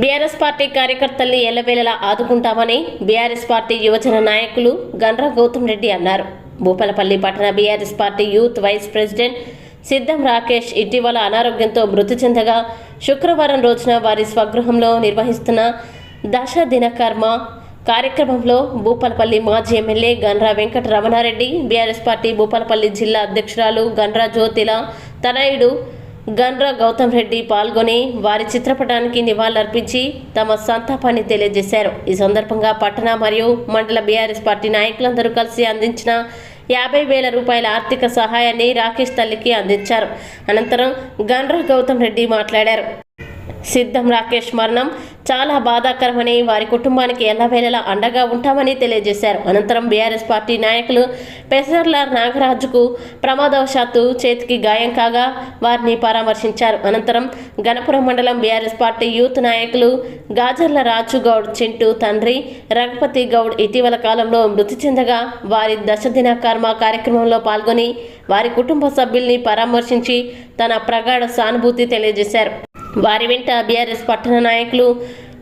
BRS party కార్యకర్తల్ని ఎల్లవేళలా ఆదుకుంటామని బీఆర్ఎస్ పార్టీ యువజన నాయకులు గండ్ర గౌతమ్ రెడ్డి అన్నారు. భూపాలపల్లి పట్టణ BRS party youth vice president Siddham Rakesh ఇటీవల అనారోగ్యంతో మృతి చెందగా శుక్రవారం రోజున వారి స్వగృహంలో నిర్వహిస్తున్న దశ దినకర్మ కార్యక్రమంలో భూపాలపల్లి మాజీ MLA Gandra Venkata Ramanareddy BRS party Bhupalpally జిల్లా అధ్యక్షురాలు గన్రా జ్యోతిల తనయుడు గన్రా గౌతమ్ రెడ్డి పాల్గొని వారి చిత్రపటానికి నివాళులర్పించి తమ సంతాపాన్ని తెలియజేశారు. ఈ సందర్భంగా పట్టణ మరియు మండల బీఆర్ఎస్ పార్టీ నాయకులందరూ కలిసి అందించిన యాభై వేల రూపాయల ఆర్థిక సహాయాన్ని రాకేష్ తల్లికి అందించారు. అనంతరం గన్రా గౌతమ్ రెడ్డి మాట్లాడారు. సిద్ధం రాకేష్ మరణం చాలా బాధాకరమని వారి కుటుంబానికి ఎల్లవేళలా అండగా ఉంటామని తెలియజేశారు. అనంతరం బీఆర్ఎస్ పార్టీ నాయకులు పెసర్ల నాగరాజుకు ప్రమాదవశాత్తు చేతికి గాయం కాగా వారిని పరామర్శించారు. అనంతరం గణపురం మండలం బీఆర్ఎస్ పార్టీ యూత్ నాయకులు గాజర్ల రాజు గౌడ్ చింటూ తండ్రి రఘుపతి గౌడ్ ఇటీవల కాలంలో మృతి చెందగా వారి దశదిన కర్మ కార్యక్రమంలో పాల్గొని వారి కుటుంబ సభ్యుల్ని పరామర్శించి తన ప్రగాఢ సానుభూతి తెలియజేశారు. వారి వెంట బీఆర్ఎస్ పట్టణ నాయకులు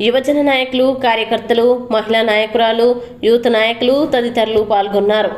యువజన నాయకులు కార్యకర్తలు మహిళా నాయకురాలు యూత్ నాయకులు తదితరులు పాల్గొన్నారు.